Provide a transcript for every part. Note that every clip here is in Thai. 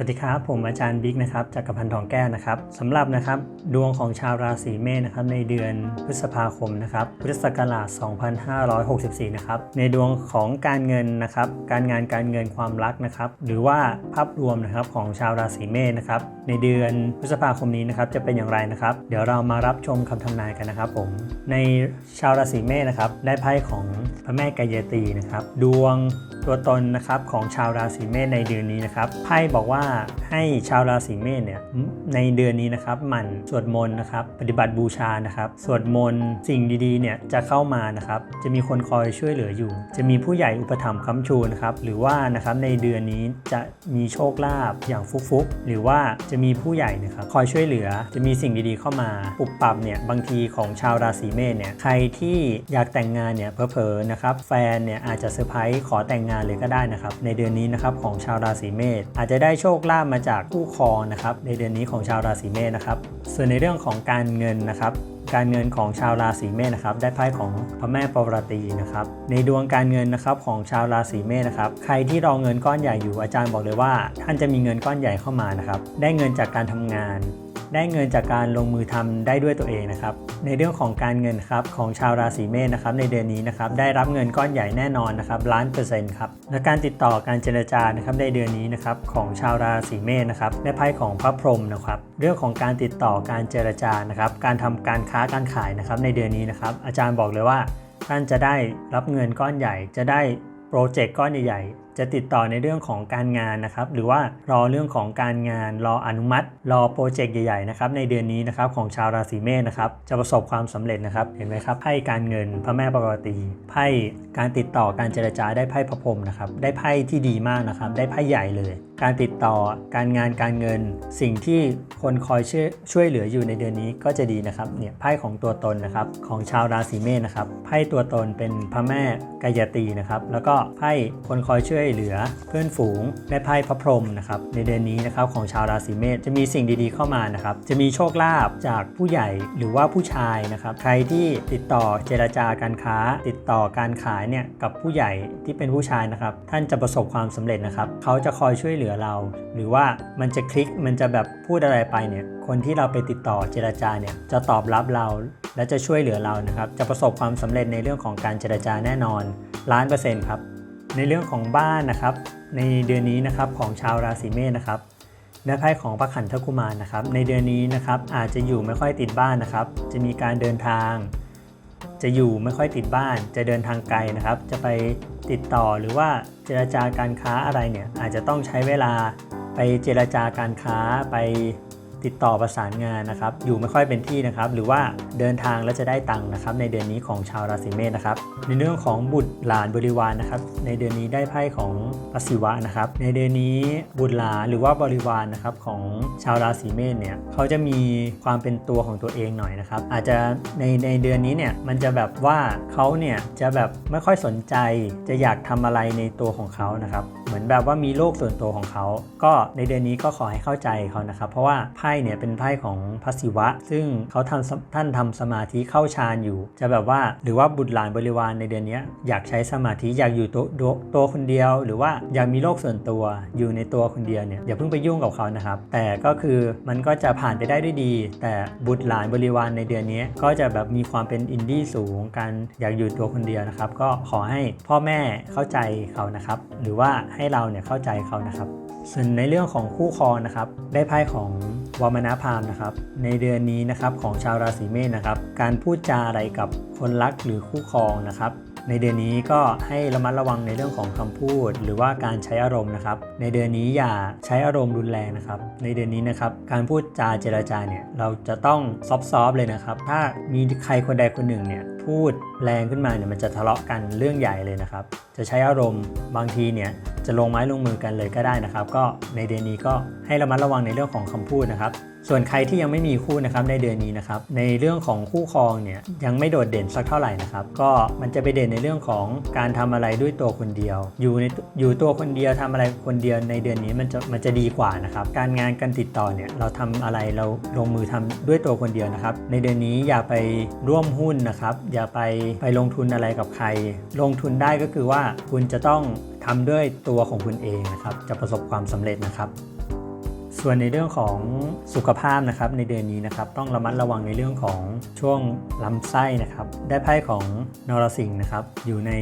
สวัสดีครับผมอาจารย์บิ๊กนะครับจากกรพันทองแก้วนะครับสำหรับนะครับดวงของชาวราศีเมษนะครับในเดือนพฤษภาคมนะครับพุทธศักราช 2564 นะครับในดวงของการเงินนะครับการงานการเงินความรักนะครับหรือว่าภาพรวมนะครับของชาวราศีเมษนะครับในเดือนพฤษภาคมนี้นะครับจะเป็นอย่างไรนะครับ เดี๋ยวเรามารับชมคำทำนายกันนะครับผมในชาวราศีเมษนะครับได้ไพ่ของพระแม่กายตีนะครับดวงตัวตนนะครับของชาวราศีเมษในเดือนนี้นะครับไพ่บอกว่าให้ชาวราศีเมษเนี่ยในเดือนนี้นะครับมันสวดมนต์นะครับปฏิบัติบูชานะครับสวดมนต์สิ่งดีๆเนี่ยจะเข้ามานะครับจะมีคนคอยช่วยเหลืออยู่ จะมีผู้ใหญ่อุปถัมภ์ค้ำชูนะครับหรือว่านะครับในเดือนนี้จะมีโชคลาภอย่างฟุกๆ หรือว่าจะมีผู้ใหญ่นะครับคอยช่วยเหลือ จะมีสิ่งดีๆเข้ามาปุบปับเนี่ยบางทีของชาวราศีเมษเนี่ยใครที่อยากแต่งงานเนี่ยเผลอๆนะครับแฟนเนี่ยอาจจะเซอร์ไพรส์ขอแต่งงานเลยก็ได้นะครับในเดือนนี้นะครับของชาวราศีเมษอาจจะได้โชคลาภมาจากคู่ครองนะครับในเดือนนี้ของชาวราศีเมษนะครับส่วนในเรื่องของการเงินนะครับการเงินของชาวราศีเมษนะครับได้ไพ่ของพระแม่ปรตีนะครับในดวงการเงินนะครับของชาวราศีเมษนะครับใครที่รอเงินก้อนใหญ่อยู่อาจารย์บอกเลยว่า ท่านจะมีเงินก้อนใหญ่เข้ามานะครับได้เงินจากการทำงาน ได้เงินจากการลงมือทำได้ด้วยตัวเองนะครับ ในเรื่องของการเงินครับของชาวราศีเมษนะครับในเดือนนี้นะครับได้รับเงินก้อนใหญ่แน่นอนนะครับล้านเปอร์เซ็นต์ครับและการติดต่อการเจรจานะครับในเดือนนี้นะครับของชาวราศีเมษนะครับได้ไพ่ของพระพรหมนะครับเรื่องของการติดต่อการเจรจานะครับการทำการค้าการขายนะครับในเดือนนี้นะครับอาจารย์บอกเลยว่าท่านจะได้รับเงินก้อนใหญ่จะได้โปรเจกต์ก้อนใหญ่ จะติดต่อในเรื่องของการงานนะครับ หรือว่ารอเรื่องของการงาน รออนุมัติ รอโปรเจกต์ใหญ่ๆนะครับในเดือนนี้นะครับของชาวราศีเมษนะครับจะประสบความสำเร็จนะครับเห็นไหมครับไพ่การเงินพระแม่ปกติไพ่การติดต่อการเจรจาได้ไพ่พระพรหมนะครับได้ไพ่ที่ดีมากนะครับได้ไพ่ใหญ่เลย การติดต่อการงานการเงิน สิ่งที่คนคอยช่วยช่วยเหลืออยู่ในเดือนนี้ก็จะดีนะครับเนี่ยไพ่ของตัวตนนะครับของชาวราศีเมษนะครับไพ่ตัวตนเป็นพระแม่กายตีนะครับแล้วก็ไพ่คนคอยช่วยเหลือเพื่อนฝูงและไพ่พระพรหมนะครับในเดือนนี้นะครับของชาวราศีเมษจะมีสิ่งดีๆเข้ามานะครับจะมีโชคลาภจากผู้ใหญ่หรือว่าผู้ชายนะครับใครที่ติดต่อเจรจาการค้า ติดต่อการขายเนี่ยกับผู้ใหญ่ที่เป็นผู้ชายนะครับท่านจะประสบความสำเร็จนะครับเขาจะคอยช่วยเหลือเรา หรือว่ามันจะคลิกมันจะแบบพูดอะไรไปเนี่ยคนที่เราไปติดต่อเจรจาเนี่ยจะตอบรับเราและจะช่วยเหลือเรานะครับจะประสบความสำเร็จในเรื่องของการเจรจาแน่นอนล้านเปอร์เซ็นต์ครับ ในเรื่องของบ้านนะครับ ในเดือนนี้นะครับของชาวราศีเมษนะครับได้ไพ่ของพระขันธกุมารนะครับ ในเดือนนี้นะครับอาจจะอยู่ไม่ค่อยติดบ้านนะครับ จะมีการเดินทาง จะอยู่ไม่ค่อยติดบ้าน จะเดินทางไกลนะครับ จะไปติดต่อหรือว่าเจรจาการค้าอะไรเนี่ยอาจจะต้องใช้เวลาไปเจรจาการค้าไป ติดต่อประสานงานนะครับ อยู่ไม่ค่อยเป็นที่นะครับ หรือว่าเดินทางแล้วจะได้ตังค์นะครับ ในเดือนนี้ของชาวราศีเมษนะครับ ในเรื่องของบุตรหลานบริวารนะครับ ในเดือนนี้ได้ไพ่ของพระศิวะนะครับ ในเดือนนี้บุตรหลานหรือว่าบริวารนะครับของชาวราศีเมษเนี่ยเขาจะมีความเป็นตัวของตัวเองหน่อยนะครับ อาจจะในในเดือนนี้เนี่ยมันจะแบบว่าเขาเนี่ยจะแบบไม่ค่อยสนใจ จะอยากทำอะไรในตัวของเขานะครับ เหมือนแบบว่ามีโลกส่วนตัวของเขา ก็ในเดือนนี้ก็ขอให้เข้าใจเขานะครับ เพราะว่าไพ่พ่เนี่ยเป็นไพ่ของพระศิวะ ซึ่งเขาทำท่านทำสมาธิเข้าฌานอยู่ จะแบบว่าหรือว่าบุตรหลานบริวารในเดือนนี้อยากใช้สมาธิอยากอยู่ตัวตัวตัวคนเดียว หรือว่าอยากมีโลกส่วนตัวอยู่ในตัวคนเดียวเนี่ยอย่าเพิ่งไปยุ่งกับเขานะครับ แต่ก็คือมันก็จะผ่านไปได้ด้วยดี แต่บุตรหลานบริวารในเดือนนี้ก็จะแบบมีความเป็นอินดี้สูงการอยากอยู่ตัวคนเดียวนะครับ ก็ขอให้พ่อแม่เข้าใจเขานะครับ หรือว่าให้เราเนี่ยเข้าใจเขานะครับส่วนในเรื่องของคู่ครองนะครับ ได้ไพ่ของ วามนาพามนะครับ ในเดือนนี้นะครับของชาวราศีเมษนะครับ การพูดจาอะไรกับคนรักหรือคู่ครองนะครับ ในเดือนนี้ก็ให้ระมัดระวังในเรื่องของคำพูด หรือว่าการใช้อารมณ์นะครับ ในเดือนนี้อย่าใช้อารมณ์รุนแรงนะครับ ในเดือนนี้นะครับ การพูดจาเจรจาเนี่ยเราจะต้องซอฟๆเลยนะครับ ถ้ามีใครคนใดคนหนึ่งเนี่ยพูด แรงขึ้นมาเนี่ยมันจะทะเลาะกันเรื่องใหญ่เลยนะครับ จะใช้อารมณ์บางทีเนี่ยจะลงไม้ลงมือกันเลยก็ได้นะครับ ก็ในเดือนนี้ก็ให้ระมัดระวังในเรื่องของคำพูดนะครับ ส่วนใครที่ยังไม่มีคู่นะครับในเดือนนี้นะครับ ในเรื่องของคู่ครองเนี่ยยังไม่โดดเด่นสักเท่าไหร่นะครับ ก็มันจะไปเด่นในเรื่องของการทำอะไรด้วยตัวคนเดียว อยู่ในอยู่ตัวคนเดียวทำอะไรคนเดียวในเดือนนี้มันจะมันจะดีกว่านะครับ การงานการติดต่อเนี่ยเราทำอะไรเราลงมือทำด้วยตัวคนเดียวนะครับ ในเดือนนี้อย่าไปร่วมหุ้นนะครับ อย่าไปไปลงทุนอะไรกับใคร ลงทุนได้ก็คือว่าคุณจะต้องทำด้วยตัวของคุณเองนะครับ จะประสบความสำเร็จนะครับ ส่วนในเรื่องของสุขภาพนะครับในเดือนนี้นะครับต้องระมัดระวังในเรื่องของช่วงลำไส้นะครับได้ไพ่ของนรสิงห์นะครับอยู่ใน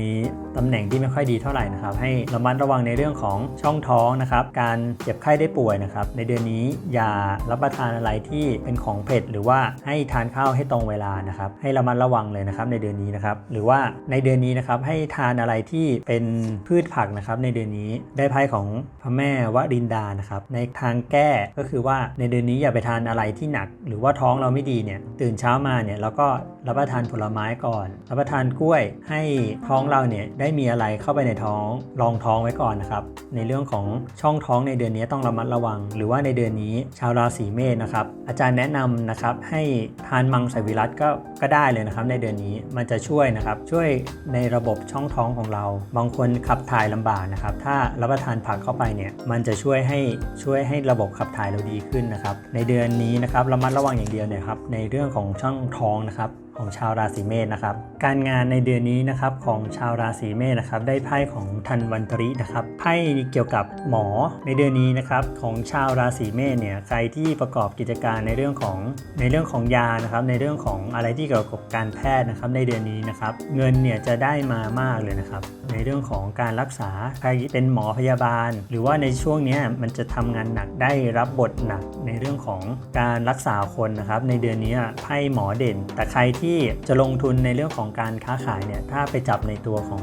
ตำแหน่งที่ไม่ค่อยดีเท่าไหร่นะครับให้ระมัดระวังในเรื่องของช่องท้องนะครับการเจ็บไข้ได้ป่วยนะครับในเดือนนี้อย่ารับประทานอะไรที่เป็นของเผ็ดหรือว่าให้ทานข้าวให้ตรงเวลานะครับให้ระมัดระวังเลยนะครับในเดือนนี้นะครับหรือว่าในเดือนนี้นะครับให้ทานอะไรที่เป็นพืชผักนะครับในเดือนนี้ได้ไพ่ของพระแม่วรินดานะครับในทางแก้ก็คือว่าในเดือนนี้อย่าไปทานอะไรที่หนัก หรือว่าท้องเราไม่ดีเนี่ยตื่นเช้ามาเนี่ยเราก็รับประทานผลไม้ก่อน รับประทานกล้วยให้ท้องเราเนี่ยได้มีอะไรเข้าไปในท้องรองท้องไว้ก่อนนะครับในเรื่องของช่องท้องในเดือนนี้ต้องระมัดระวัง หรือว่าในเดือนนี้ชาวราศีเมษนะครับอาจารย์แนะนำนะครับให้ทานมังสวิรัตก็ก็ได้เลยนะครับในเดือนนี้มันจะช่วยนะครับช่วยในระบบช่องท้องของเรา บางคนขับถ่ายลำบากนะครับถ้ารับประทานผักเข้าไปเนี่ยมันจะช่วยให้ช่วยให้ระบบขับถ่ายเราดีขึ้นนะครับ ในเดือนนี้นะครับระมัดระวังอย่างเดียวเนี่ยครับในเรื่องของช่องท้องนะครับ ของชาวราศีเมษนะครับ การงานในเดือนนี้นะครับของชาวราศีเมษนะครับ ได้ไพ่ของทันวันตรินะครับไพ่เกี่ยวกับหมอในเดือนนี้นะครับของชาวราศีเมษเนี่ยใครที่ประกอบกิจการในเรื่องของในเรื่องของยานะครับ ในเรื่องของอะไรที่เกี่ยวกับการแพทย์นะครับ ในเดือนนี้นะครับ เงินเนี่ยจะได้มามากเลยนะครับ ในเรื่องของการรักษาใครเป็นหมอพยาบาล หรือว่าในช่วงนี้มันจะทำงานหนักได้รับบทหนักในเรื่องของการรักษาคนนะครับ ในเดือนนี้ไพ่หมอเด่น แต่ใครที่ที่จะลงทุนในเรื่องของการค้าขายเนี่ยถ้าไปจับในตัวของ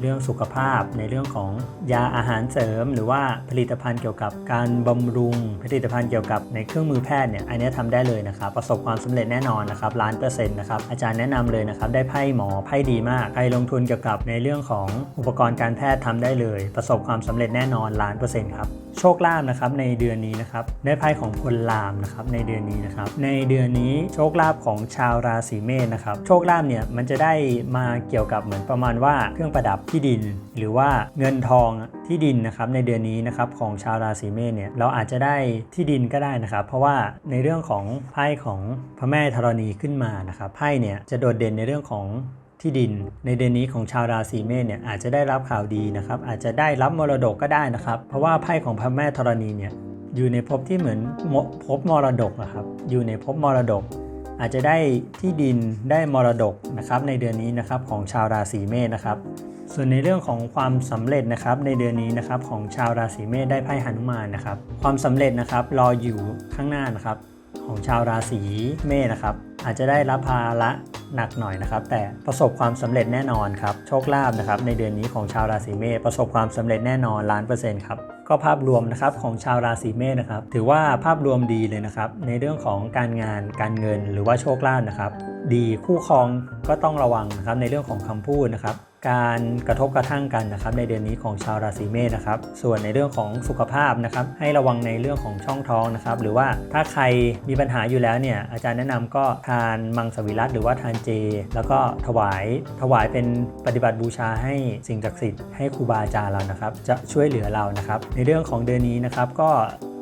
เรื่องสุขภาพ ในเรื่องของยาอาหารเสริม หรือว่าผลิตภัณฑ์เกี่ยวกับการบำรุง ผลิตภัณฑ์เกี่ยวกับในเครื่องมือแพทย์เนี่ยอันนี้ทำได้เลยนะครับประสบความสำเร็จแน่นอนนะครับล้านเปอร์เซ็นต์นะครับอาจารย์แนะนำเลยนะครับได้ไพ่หมอไพ่ดีมากใครลงทุนเกี่ยวกับในเรื่องของอุปกรณ์การแพทย์ทำได้เลย ประสบความสำเร็จแน่นอนล้านเปอร์เซ็นต์ครับโชคลาภนะครับในเดือนนี้นะครับได้ไพ่ของพลลามนะครับในเดือนนี้นะครับในเดือนนี้โชคลาภของชาวราศีเมษนะครับโชคลาภเนี่ยมันจะได้มาเกี่ยวกับเหมือนประมาณว่าเครื่องประดับที่ดิน หรือว่าเงินทองที่ดินนะครับในเดือนนี้นะครับของชาวราศีเมษเนี่ยเราอาจจะได้ที่ดินก็ได้นะครับ เพราะว่าในเรื่องของไพ่ของพระแม่ธรณีขึ้นมานะครับไพ่เนี่ยจะโดดเด่นในเรื่องของ ที่ดิน ในเดือนนี้ของชาวราศีเมษเนี่ยอาจจะได้รับข่าวดีนะครับ อาจจะได้รับมรดกก็ได้นะครับ เพราะว่าไพ่ของพระแม่ธรณีเนี่ยอยู่ในภพที่เหมือนภพมรดกนะครับ อยู่ในภพมรดก อาจจะได้ที่ดินได้มรดกนะครับในเดือนนี้นะครับของชาวราศีเมษนะครับ ส่วนในเรื่องของความสำเร็จนะครับในเดือนนี้นะครับของชาวราศีเมษได้ไพ่หนุมานนะครับ ความสำเร็จนะครับรออยู่ข้างหน้านะครับของชาวราศีเมษนะครับ อาจจะได้รับภาระหนักหน่อยนะครับ แต่ประสบความสำเร็จแน่นอนครับ โชคลาภนะครับในเดือนนี้ของชาวราศีเมษประสบความสำเร็จแน่นอนล้านเปอร์เซ็นต์ครับก็ภาพรวมนะครับของชาวราศีเมษนะครับถือว่าภาพรวมดีเลยนะครับ ในเรื่องของการงานการเงินหรือว่าโชคลาภนะครับ ดีคู่ครองก็ต้องระวังนะครับในเรื่องของคำพูดนะครับ การกระทบกระทั่งกันนะครับในเดือนนี้ของชาวราศีเมษนะครับ ส่วนในเรื่องของสุขภาพนะครับให้ระวังในเรื่องของช่องท้องนะครับ หรือว่าถ้าใครมีปัญหาอยู่แล้วเนี่ยอาจารย์แนะนำก็ทานมังสวิรัตหรือว่าทานเจ แล้วก็ถวายถวายเป็นปฏิบัติบูชาให้สิ่งศักดิ์สิทธิ์ให้ครูบาอาจารย์เรานะครับ จะช่วยเหลือเรานะครับ ในเรื่องของเดือนนี้นะครับก็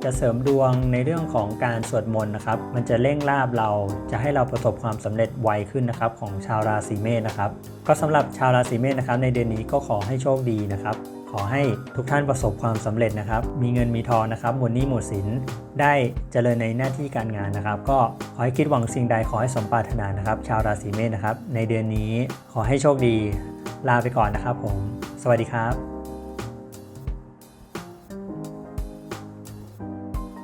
จะเสริมดวงในเรื่องของการสวดมนต์นะครับ มันจะเร่งลาบเราจะให้เราประสบความสำเร็จไวขึ้นนะครับของชาวราศีเมษนะครับ ก็สำหรับชาวราศีเมษนะครับในเดือนนี้ก็ขอให้โชคดีนะครับ ขอให้ทุกท่านประสบความสำเร็จนะครับ มีเงินมีทองนะครับ หมดหนี้หมดสิน ได้เจริญในหน้าที่การงานนะครับ ก็ขอให้คิดหวังสิ่งใดขอให้สมปรารถนานะครับ ชาวราศีเมษนะครับ ในเดือนนี้ขอให้โชคดี ลาไปก่อนนะครับผม สวัสดีครับ